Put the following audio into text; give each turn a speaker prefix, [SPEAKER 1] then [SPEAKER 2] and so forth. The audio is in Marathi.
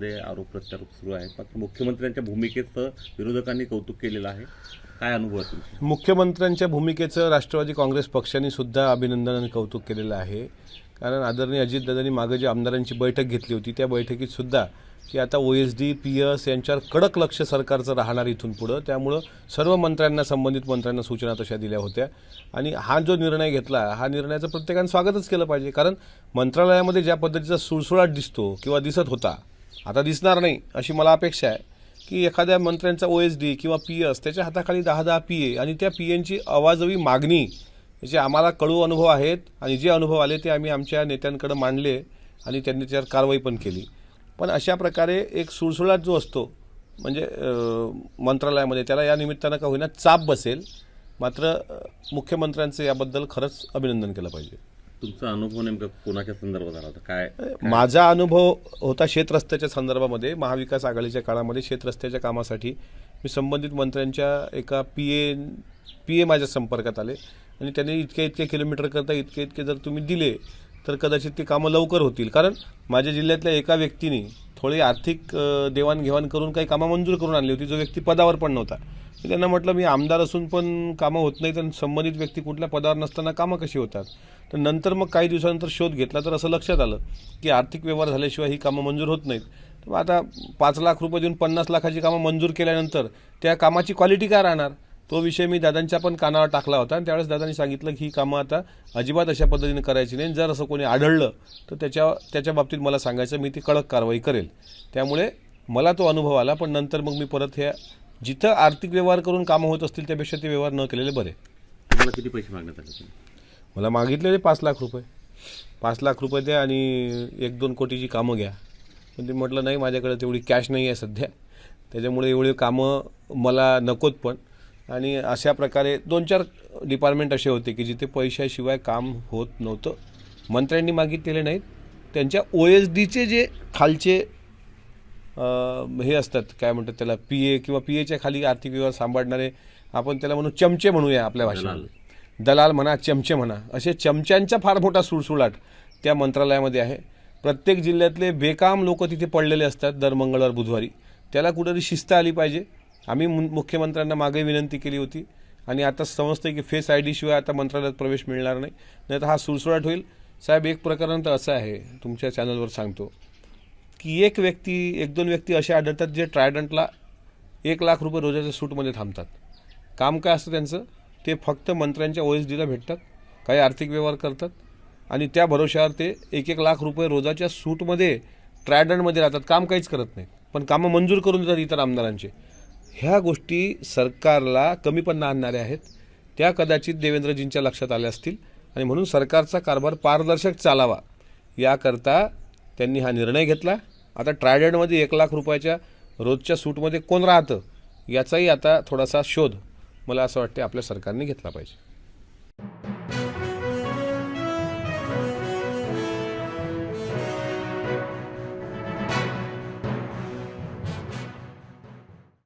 [SPEAKER 1] आरोप प्रत्यारोप सुरू आहेत. मात्र मुख्यमंत्र्यांच्या भूमिकेचं विरोधकांनी कौतुक केलेलं आहे. काय अनुभव आहे
[SPEAKER 2] मुख्यमंत्र्यांच्या भूमिकेचं राष्ट्रवादी काँग्रेस पक्षाने सुद्धा अभिनंदन आणि कौतुक केलेलं आहे. कारण आदरणीय अजितदादांनी मागे जी आमदारांची बैठक घेतली होती त्या बैठकीत सुद्धा की आता O S D P S यांच्यावर कडक लक्ष सरकारचं राहणार इथून पुढं. त्यामुळं सर्व मंत्र्यांना संबंधित मंत्र्यांना सूचना तशा दिल्या होत्या. आणि हा जो निर्णय घेतला हा निर्णयाचं प्रत्येकानं स्वागतच केलं पाहिजे. कारण मंत्रालयामध्ये ज्या पद्धतीचा सुळसुळाट दिसतो किंवा दिसत होता आता दिसणार नाही अशी मला अपेक्षा आहे की एखाद्या मंत्र्यांचा ओ एस डी किंवा पी एस त्याच्या हाताखाली दहा दहा पी ए आणि त्या पी एनची आवाजवी मागणी याचे आम्हाला कडू अनुभव आहेत आणि जे अनुभव आले ते आम्ही आमच्या नेत्यांकडे मांडले आणि त्यांनी त्याच्यावर कारवाई पण केली. पण अशा प्रकारे एक सुळसुळाट जो असतो म्हणजे मंत्रालयामध्ये त्याला या निमित्तानं का होईना चाप बसेल मात्र मुख्यमंत्र्यांचं याबद्दल खरंच अभिनंदन केलं पाहिजे.
[SPEAKER 1] तुमचा अनुभव नेमका कोणाच्या संदर्भात झाला होता? काय
[SPEAKER 2] माझा अनुभव होता शेतरस्त्याच्या संदर्भामध्ये महाविकास आघाडीच्या काळामध्ये शेतरस्त्याच्या कामासाठी. मी संबंधित मंत्र्यांच्या एका पी ए पी ए माझ्या संपर्कात आले. आणि त्यांनी इतके इतके किलोमीटर करता इतके इतके जर तुम्ही दिले तर कदाचित ती कामं लवकर होतील. कारण माझ्या जिल्ह्यातल्या एका व्यक्तीने थोडी आर्थिक देवाणघेवाण करून काही कामं मंजूर करून आणली होती जो व्यक्ती पदावर पण नव्हता. मी त्यांना म्हटलं मी आमदार असून पण कामं होत नाहीत तर संबंधित व्यक्ती कुठल्या पदावर नसताना कामं कशी होतात? तर नंतर मग काही दिवसानंतर शोध घेतला तर असं लक्षात आलं की आर्थिक व्यवहार झाल्याशिवाय ही कामं मंजूर होत नाहीत. तर मग आता पाच लाख रुपये देऊन पन्नास लाखाची कामं मंजूर केल्यानंतर त्या कामाची क्वालिटी काय राहणार? तो विषय मी दादांच्या पण कानावर टाकला होता. आणि त्यावेळेस दादांनी सांगितलं की ही कामं आता अजिबात अशा पद्धतीने करायची नाही. जर असं कोणी आढळलं तर त्याच्या त्याच्या बाबतीत मला सांगायचं मी ती कडक कारवाई करेल. त्यामुळे मला तो अनुभव आला पण नंतर मग मी परत हे जिथं आर्थिक व्यवहार करून कामं होत असतील त्यापेक्षा ते व्यवहार न केलेले बरे.
[SPEAKER 1] तुम्हाला किती पैसे मागण्यात आले
[SPEAKER 2] मला मागितलेले पाच लाख रुपये. पाच लाख रुपये द्या आणि एक दोन कोटीची कामं घ्या. पण ते म्हटलं नाही माझ्याकडे तेवढी कॅश नाही आहे सध्या. त्याच्यामुळे एवढे कामं मला नकोत पण. आणि अशा प्रकारे दोन चार डिपार्टमेंट असे होते की जिथे पैशाशिवाय काम होत नव्हतं. मंत्र्यांनी मागितलेले नाहीत. त्यांच्या ओ एस डीचे जे खालचे हे असतात काय म्हणतात त्याला पी ए किंवा पी एच्या खाली आर्थिक व्यवहार सांभाळणारे आपण त्याला म्हणू चमचे म्हणूया आपल्या भाषेमध्ये दलाल म्हणा चमचे म्हणा असे चमच्यांचा फार मोठा सुळसुळाट त्या मंत्रालयामध्ये आहे. प्रत्येक जिल्ह्यातले बेकाम लोक तिथे पडलेले असतात दर मंगळवार बुधवारी. त्याला कुठेतरी शिस्त आली पाहिजे. आम्ही मु- मुख्यमंत्र्यांना मागे विनंती केली होती. आणि आता समजतं की फेस आय शिवाय आता मंत्रालयात प्रवेश मिळणार नाही. नाही तर हा सुळसुळाट होईल. साहेब एक प्रकरण तर असं आहे तुमच्या चॅनलवर सांगतो. की एक व्यक्ती एक दोन व्यक्ती असे आढळतात जे ट्रायडंटला एक लाख रुपये रोजाच्या सूटमध्ये थांबतात. काम काय असतं त्यांचं? ते फक्त मंत्र्यांच्या ओ एस डीला भेटतात काही आर्थिक व्यवहार करतात आणि त्या भरोश्यावर ते एक एक लाख रुपये रोजाच्या सूटमध्ये ट्रायडंटमध्ये राहतात. काम काहीच करत नाहीत. पण कामं मंजूर करून देतात इतर आमदारांचे. ह्या गोष्टी सरकारला कमीपणा आणणाऱ्या आहेत. त्या कदाचित देवेंद्रजींच्या लक्षात आल्या असतील. आणि म्हणून सरकारचा कारभार पारदर्शक चालावा. याकरता त्यांनी हा निर्णय घेतला. आता ट्रायडंटमध्ये एक लाख रुपयाच्या रोजच्या सूटमध्ये कोण राहतं? याचाही आता थोडासा शोध. मला असं वाटते आपल्या सरकारने घेतला पाहिजे.